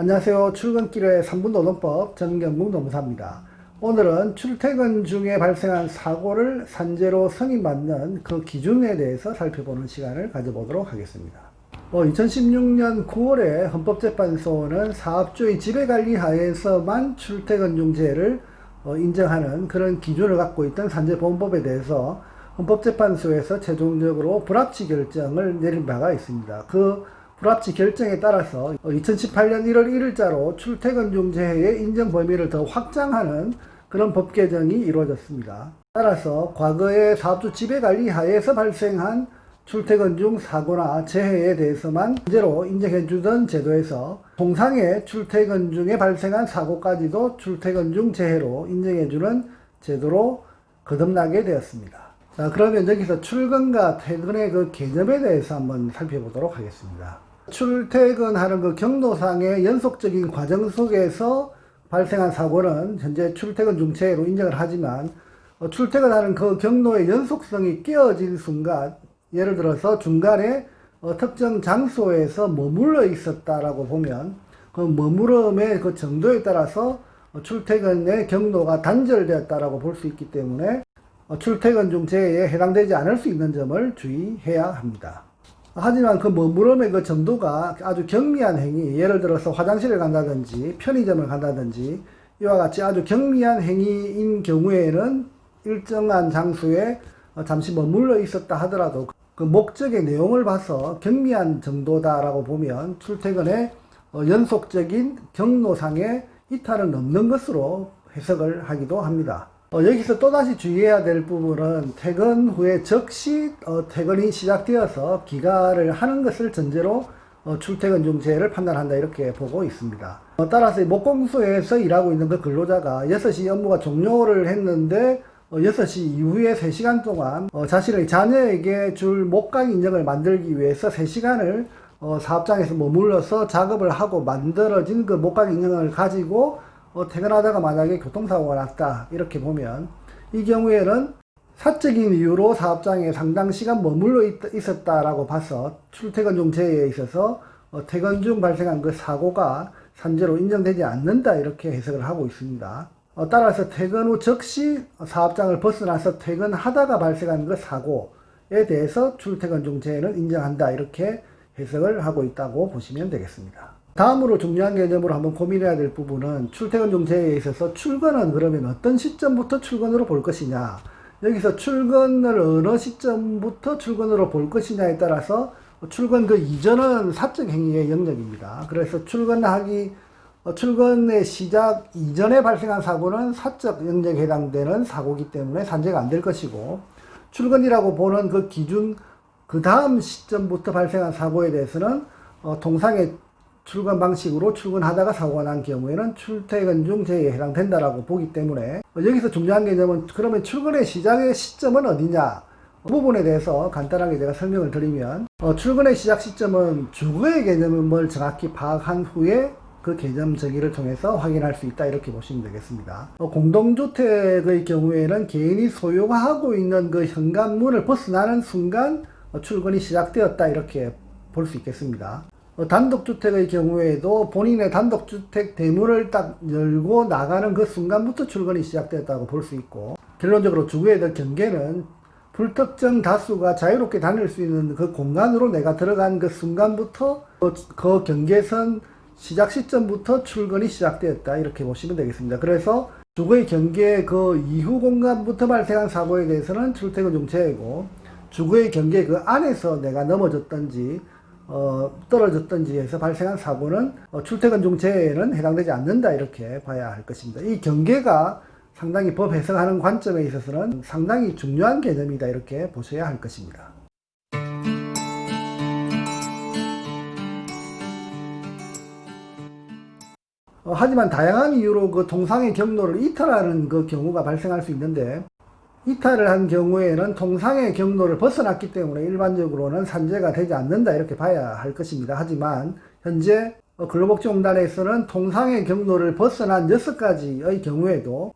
안녕하세요. 출근길의 3분 노동법 정경국 노무사입니다. 오늘은 출퇴근 중에 발생한 사고를 산재로 승인받는 그 기준에 대해서 살펴보는 시간을 가져보도록 하겠습니다. 2016년 9월에 헌법재판소는 사업주의 지배관리 하에서만 출퇴근 중재를 어, 인정하는 그런 기준을 갖고 있던 산재보험법에 대해서 헌법재판소에서 최종적으로 불합치 결정을 내린 바가 있습니다. 그 불합치 결정에 따라서 2018년 1월 1일자로 출퇴근 중재의 인정 범위를 더 확장하는 그런 법 개정이 이루어졌습니다. 따라서 과거의 사업주 지배관리 하에서 발생한 출퇴근 중 사고나 재해에 대해서만 문제로 인정해주던 제도에서 통상의 출퇴근 중에 발생한 사고까지도 출퇴근 중 재해로 인정해주는 제도로 거듭나게 되었습니다. 자, 그러면 여기서 출근과 퇴근의 그 개념에 대해서 한번 살펴보도록 하겠습니다. 출퇴근하는 그 경로상의 연속적인 과정 속에서 발생한 사고는 현재 출퇴근 중체로 인정을 하지만 어, 출퇴근하는 그 경로의 연속성이 깨어진 순간 예를 들어서 중간에 어, 특정 장소에서 머물러 있었다라고 보면 그 머무름의 그 정도에 따라서 어, 출퇴근의 경로가 단절되었다라고 볼 수 있기 때문에 어, 출퇴근 중 재해에 해당되지 않을 수 있는 점을 주의해야 합니다. 하지만 그 머무름의 그 정도가 아주 경미한 행위, 예를 들어서 화장실을 간다든지 편의점을 간다든지 이와 같이 아주 경미한 행위인 경우에는 일정한 장소에 어, 잠시 머물러 있었다 하더라도 그 목적의 내용을 봐서 경미한 정도다라고 보면 출퇴근의 어, 연속적인 경로상의 이탈을 넘는 것으로 해석을 하기도 합니다. 어, 여기서 또다시 주의해야 될 부분은 퇴근 후에 즉시 어, 퇴근이 시작되어서 기가를 하는 것을 전제로 어, 출퇴근 중재를 판단한다 이렇게 보고 있습니다. 어, 따라서 목공소에서 일하고 있는 그 근로자가 6시 업무가 종료를 했는데 어, 6시 이후에 3시간 동안 어, 자신의 자녀에게 줄 목각 인정을 만들기 위해서 3시간을 어, 사업장에서 머물러서 작업을 하고 만들어진 그 목각 인정을 가지고 어, 퇴근하다가 만약에 교통사고가 났다 이렇게 보면 이 경우에는 사적인 이유로 사업장에 상당 시간 머물러 있, 있었다라고 봐서 출퇴근 중 재해에 있어서 어, 퇴근 중 발생한 그 사고가 산재로 인정되지 않는다 이렇게 해석을 하고 있습니다. 어, 따라서 퇴근 후 즉시 사업장을 벗어나서 퇴근하다가 발생한 그 사고에 대해서 출퇴근 중 재해는 인정한다 이렇게 해석을 하고 있다고 보시면 되겠습니다. 다음으로 중요한 개념으로 한번 고민해야 될 부분은 출퇴근 중재에 있어서 출근은 그러면 어떤 시점부터 출근으로 볼 것이냐 여기서 출근을 어느 시점부터 출근으로 볼 것이냐에 따라서 출근 그 이전은 사적 행위의 영역입니다. 그래서 출근하기 어, 출근의 시작 이전에 발생한 사고는 사적 영역에 해당되는 사고이기 때문에 산재가 안 될 것이고 출근이라고 보는 그 기준 그 다음 시점부터 발생한 사고에 대해서는 어, 통상의 출근 방식으로 출근하다가 사고가 난 경우에는 출퇴근 중 재해에 해당된다라고 보기 때문에 어, 여기서 중요한 개념은 그러면 출근의 시작의 시점은 어디냐 그 부분에 대해서 간단하게 제가 설명을 드리면 어, 출근의 시작 시점은 주거의 개념을 정확히 파악한 후에 그 개념 정의를 통해서 확인할 수 있다 이렇게 보시면 되겠습니다. 어, 공동주택의 경우에는 개인이 소유하고 있는 그 현관문을 벗어나는 순간 어, 출근이 시작되었다 이렇게 볼 수 있겠습니다. 어, 단독주택의 경우에도 본인의 단독주택 대문을 딱 열고 나가는 그 순간부터 출근이 시작되었다고 볼 수 있고 결론적으로 주거에 대한 경계는 불특정 다수가 자유롭게 다닐 수 있는 그 공간으로 내가 들어간 그 순간부터 그, 그 경계선 시작 시점부터 출근이 시작되었다 이렇게 보시면 되겠습니다. 그래서 주거의 경계 그 이후 공간부터 발생한 사고에 대해서는 출퇴근 중체이고 주거의 경계 그 안에서 내가 넘어졌던지 어, 떨어졌던지 해서 발생한 사고는 어, 출퇴근 중 재해에는 해당되지 않는다 이렇게 봐야 할 것입니다. 이 경계가 상당히 법 해석하는 관점에 있어서는 상당히 중요한 개념이다 이렇게 보셔야 할 것입니다. 어, 하지만 다양한 이유로 그 통상의 경로를 이탈하는 그 경우가 발생할 수 있는데 이탈을 한 경우에는 통상의 경로를 벗어났기 때문에 일반적으로는 산재가 되지 않는다 이렇게 봐야 할 것입니다. 하지만 현재 어, 근로복지공단에서는 통상의 경로를 벗어난 6가지의 경우에도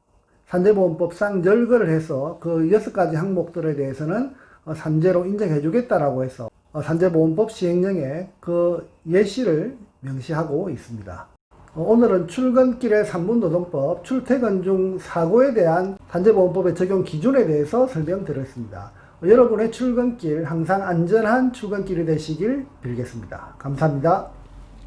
산재보험법상 열거를 해서 그 6가지 항목들에 대해서는 어, 산재로 인정해 주겠다라고 해서 어, 산재보험법 시행령에 그 예시를 명시하고 있습니다. 어, 오늘은 출근길의 3분 노동법, 출퇴근 중 사고에 대한 산재보험법의 적용 기준에 대해서 설명드렸습니다. 어, 여러분의 출근길 항상 안전한 출근길이 되시길 빌겠습니다. 감사합니다.